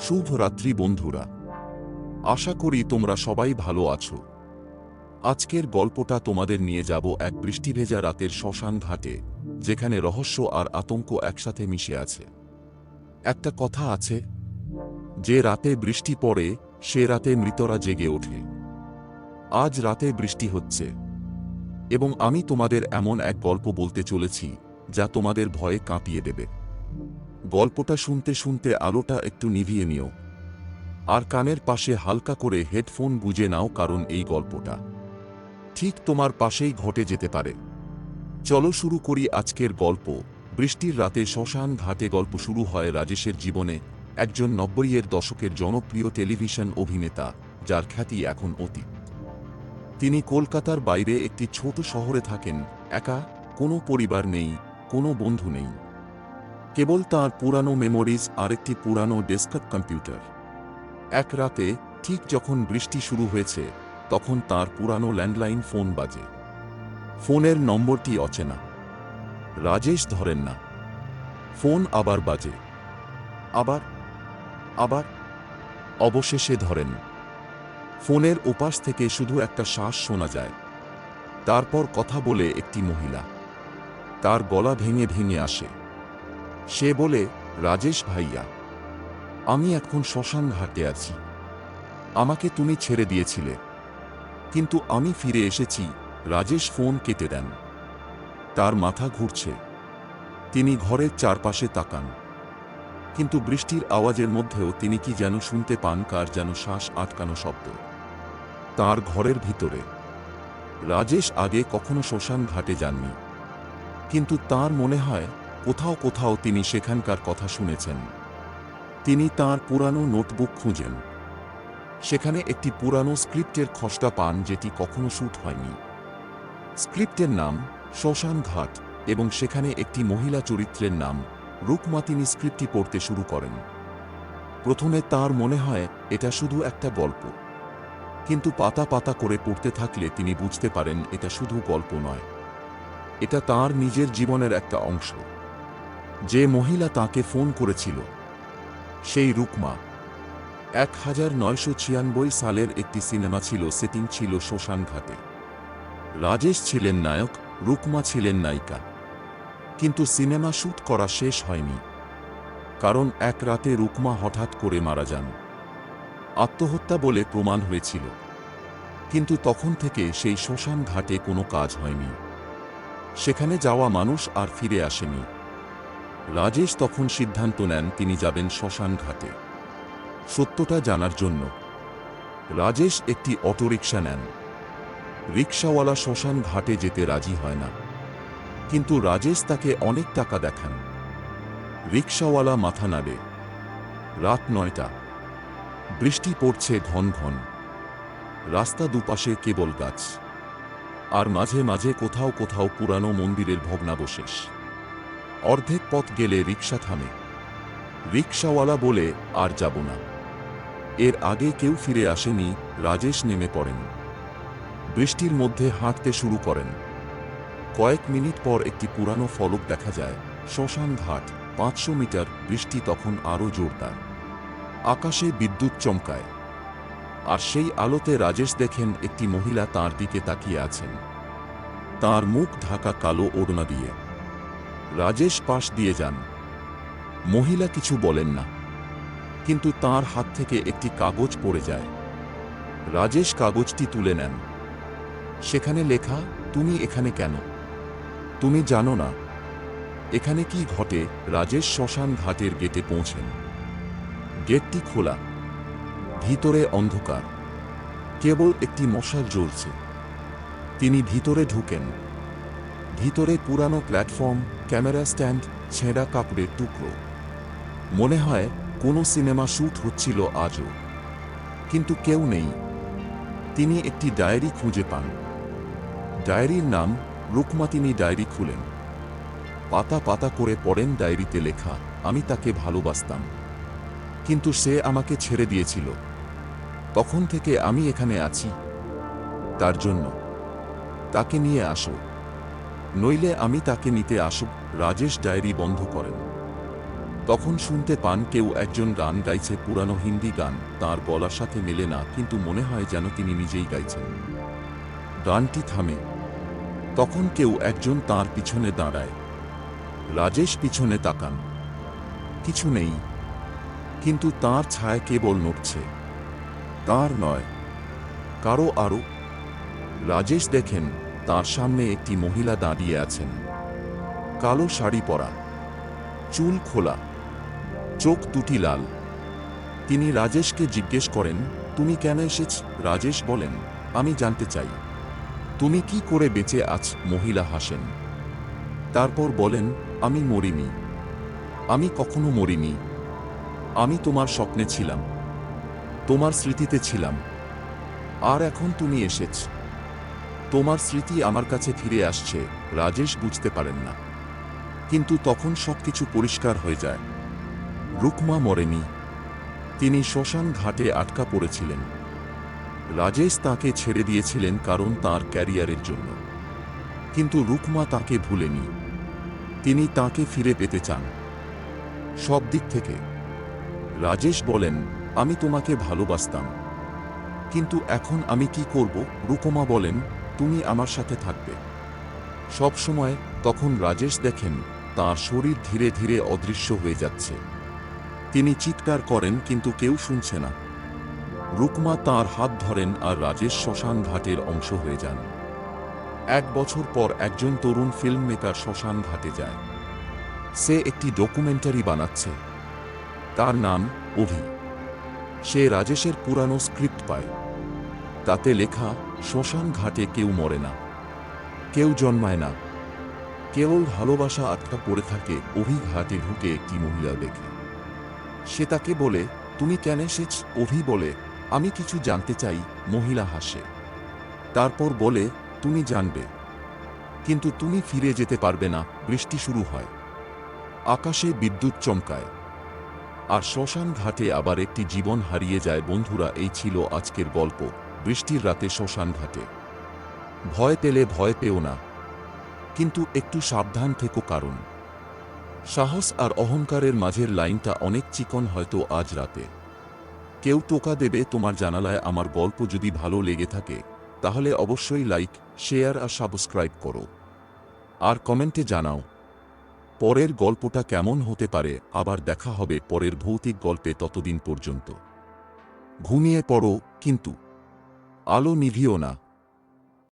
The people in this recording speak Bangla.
শুভ রাত্রি বন্ধুরা। আশা করি তোমরা সবাই ভালো আছো। আজকের গল্পটা তোমাদের নিয়ে যাব এক বৃষ্টিভেজা রাতের শ্মশান ঘাটে, যেখানে রহস্য আর আতঙ্ক একসাথে মিশে আছে। একটা কথা আছে, যে রাতে বৃষ্টি পড়ে, সে রাতে মৃতরা জেগে ওঠে। আজ রাতে বৃষ্টি হচ্ছে। এবং আমি তোমাদের এমন এক গল্প বলতে চলেছি, যা তোমাদের ভয়ে কাঁপিয়ে দেবে। গল্পটা শুনতে শুনতে আলোটা একটু নিভিয়ে নিও। আর কানের পাশে হালকা করে হেডফোন গুজে নাও কারণ এই গল্পটা। ঠিক তোমার পাশেই ঘটে যেতে পারে। চলো শুরু করি আজকের গল্প। বৃষ্টির রাতে শ্মশান ঘাটে গল্প শুরু হয় রাজেশের জীবনে, একজন নব্বইয়ের দশকের জনপ্রিয় টেলিভিশন অভিনেতা, যার খ্যাতি এখন অতীত। তিনি কলকাতার বাইরে একটি ছোট শহরে থাকেন, একা, কোনো পরিবার নেই, কোনো বন্ধু নেই। কেবল তার পুরানো মেমোরিজ আর একটি পুরানো ডেস্কটপ কম্পিউটার এক রাতে, ঠিক যখন বৃষ্টি শুরু হয়েছে, তখন তার পুরানো ল্যান্ডলাইন ফোন বাজে। ফোনের নম্বরটি অচেনা। রাজেশ ধরেন না। ফোন আবার বাজে। আবার আবার, অবশেষে ধরেন। ফোনের ওপাশ থেকে শুধু একটা শ্বাস শোনা যায়। তারপর কথা বলে একটি মহিলা। তার গলা ভেঙে ভেঙে আসে। সে বলে, রাজেশ ভাইয়া, আমি এখন শ্মশান ঘাটে আছি। আমাকে তুমি ছেড়ে দিয়েছিলে। কিন্তু আমি ফিরে এসেছি। রাজেশ ফোন কেটে দেন। তার মাথা ঘুরছে। তিনি ঘরের চারপাশে তাকান। কিন্তু বৃষ্টির আওয়াজের মধ্যেও তিনি কি যেন শুনতে পান, কার যেন শ্বাস আটকানো শব্দ। তার ঘরের ভিতরে। রাজেশ আগে কখনো শ্মশান ঘাটে যাননি। কিন্তু তার মনে হয় কোথাও কোথাও তিনি সেখানকার কথা শুনেছেন। তিনি তার পুরানো নোটবুক খুঁজেন। সেখানে একটি পুরানো স্ক্রিপ্টের খসড়া পান যেটি কখনো শ্যুট হয়নি। স্ক্রিপ্টের নাম শ্মশান ঘাট এবং সেখানে একটি মহিলা চরিত্রের নাম রূপমা তিনি স্ক্রিপ্টটি পড়তে শুরু করেন। প্রথমে তার মনে হয়, এটা শুধু একটা গল্প। কিন্তু পাতা পাতা করে পড়তে থাকলে তিনি বুঝতে পারেন, এটা শুধু গল্প নয়। এটা তার নিজের জীবনের একটা অংশ। যে মহিলা তাকে ফোন করেছিল, সেই রুকমা। এক হাজার নয়শো ছিয়ানব্বই সালের একটি সিনেমা ছিল, সেটিং ছিল শ্মশান ঘাটে। রাজেশ ছিলেন নায়ক, রুকমা ছিলেন নায়িকা। কিন্তু সিনেমা শ্যুট করা শেষ হয়নি, কারণ এক রাতে রুকমা হঠাৎ করে মারা যান। আত্মহত্যা বলে প্রমাণ হয়েছিল, কিন্তু তখন থেকে সেই শ্মশান ঘাটে কোনো কাজ হয়নি। সেখানে যাওয়া মানুষ আর ফিরে আসেনি। রাজেশ তখন সিদ্ধান্ত নেন তিনি যাবেন শ্মশান ঘাটে। সত্যটা জানার জন্য। রাজেশ একটি অটোরিকশা নেন। রিক্সাওয়ালা শ্মশান ঘাটে যেতে রাজি হয় না। কিন্তু রাজেশ তাকে অনেক টাকা দেখান। রিক্সাওয়ালা মাথা নাড়ে। রাত নয়টা। বৃষ্টি পড়ছে ঘন ঘন। রাস্তা দুপাশে কেবল গাছ। আর মাঝে মাঝে কোথাও কোথাও পুরানো মন্দিরের ভগ্নাবশেষ। অর্ধেক পথ গেলে রিক্সা থামে। রিক্সাওয়ালা বলে, আর যাব না। এর আগে কেউ ফিরে আসেনি, রাজেশ নেমে পড়েন। বৃষ্টির মধ্যে হাঁটতে শুরু করেন। কয়েক মিনিট পর একটি পুরানো ফলক দেখা যায়। শ্মশান ঘাট, পাঁচশো মিটার, বৃষ্টি তখন আরও জোরদার। আকাশে বিদ্যুৎ চমকায়। আর সেই আলোতে রাজেশ দেখেন একটি মহিলা তার দিকে তাকিয়ে আছেন। তার মুখ ঢাকা কালো ওড়না দিয়ে। রাজেশ পাশ দিয়ে যান। মহিলা কিছু বলেন না, কিন্তু তার হাত থেকে একটি কাগজ পড়ে যায়। রাজেশ কাগজটি তুলে নেন। সেখানে লেখা, তুমি এখানে কেন? তুমি জানো না। এখানে কি ঘটে? রাজেশ শ্মশান ঘাটের গেটে পৌঁছেন। গেটটি খোলা। ভিতরে অন্ধকার। কেবল একটি মশাল জ্বলছে। তিনি ভিতরে ঢুকেন। ভিতরে পুরানো প্ল্যাটফর্ম, ক্যামেরা স্ট্যান্ড, ছেঁড়া কাপড়ের টুকরো। মনে হয় কোনো সিনেমা শ্যুট হচ্ছিল আজও। কিন্তু কেউ নেই। তিনি একটি ডায়েরি খুঁজে পান। ডায়েরির নাম রুকমাতিনি ডায়েরি খুলেন। পাতা পাতা করে পড়েন ডায়েরিতে লেখা, আমি তাকে ভালোবাসতাম। কিন্তু সে আমাকে ছেড়ে দিয়েছিল। তখন থেকে আমি এখানে আছি। তার জন্য। তাকে নিয়ে আসো। নইলে আমি তাকে নিতে আসব, রাজেশ ডায়েরি বন্ধ করেন। তখন শুনতে পান কেউ একজন গান গাইছে পুরানো হিন্দি গান, তার গলার সাথে মেলে না, কিন্তু মনে হয় যেন তিনি নিজেই গাইছেন। গানটি থামে। তখন কেউ একজন তার পিছনে দাঁড়ায়। রাজেশ পিছনে তাকান। কিছু নেই। কিন্তু তার ছায়া কেবল নড়ছে। তার নয়। কারও আরও রাজেশ দেখেন। তার সামনে একটি মহিলা দাঁড়িয়ে আছেন। কালো শাড়ি পরা, চুল খোলা, চোখ দুটি লাল। তিনি রাজেশকে জিজ্ঞেস করেন, তুমি কেন এসেছ? রাজেশ বলেন, আমি জানতে চাই। তুমি কি করে বেঁচে আছ? মহিলা হাসেন। তারপর বলেন, আমি মরিনি। আমি কখনো মরিনি। আমি তোমার স্বপ্নে ছিলাম। তোমার স্মৃতিতে ছিলাম। আর এখন তুমি এসেছ। তোমার স্মৃতি আমার কাছে ফিরে আসছে, রাজেশ বুঝতে পারেন না। কিন্তু তখন সবকিছু পরিষ্কার হয়ে যায়। রুকমা মরেনি। তিনি শ্মশান ঘাটে আটকা পড়েছিলেন। রাজেশ তাকে ছেড়ে দিয়েছিলেন কারণ তার ক্যারিয়ারের জন্য। কিন্তু রুকমা তাকে ভুলেনি। তিনি তাকে ফিরে পেতে চান। সব দিক থেকে। রাজেশ বলেন, আমি তোমাকে ভালোবাসতাম। কিন্তু এখন আমি কি করব? রূপমা বলেন তুমি আমার সাথে থাকবে। সব সময় তখন রাজেশ দেখেন তার শরীর ধীরে ধীরে অদৃশ্য হয়ে যাচ্ছে। তিনি চিৎকার করেন কিন্তু কেউ শুনছে না। রুকমা তার হাত ধরেন আর রাজেশ শ্মশান ঘাটের অংশ হয়ে যান। এক বছর পর একজন তরুণ ফিল্ম মেকার শ্মশান ঘাটে যায়। সে একটি ডকুমেন্টারি বানাচ্ছে। তার নাম অভি। সে রাজেশের পুরানো স্ক্রিপ্ট পায়। তাতে লেখা, শ্মশান ঘাটে কেউ মরে না, কেউ জন্মায় না। কেবল ভালোবাসা আটকা পড়ে থাকে অভি ঘাটে ঢুকে একটি মহিলা দেখে। সে তাকে বলে, তুমি কেন এসেছ অভি বলে, আমি কিছু জানতে চাই। মহিলা হাসে। তারপর বলে, তুমি জানবে, কিন্তু তুমি ফিরে যেতে পারবে না, বৃষ্টি শুরু হয়। আকাশে বিদ্যুৎ চমকায়। আর শ্মশান ঘাটে আবার একটি জীবন হারিয়ে যায়। বন্ধুরা, এই ছিল আজকের গল্প। বৃষ্টির রাতে শ্মশান ঘাটে। ভয় পেলে ভয় পেও না। কিন্তু একটু সাবধান থেকো কারণ, সাহস আর অহংকারের মাঝের লাইনটা অনেক চিকন হয়তো আজ রাতে। কেউ টোকা দেবে তোমার জানালায় আমার গল্প যদি ভালো লেগে থাকে, তাহলে অবশ্যই লাইক, শেয়ার আর সাবস্ক্রাইব করো। আর কমেন্টে জানাও, পরের গল্পটা কেমন হতে পারে, আবার দেখা হবে পরের ভৌতিক গল্পে ততদিন পর্যন্ত। ঘুমিয়ে পড়ো, কিন্তু Alo Miviona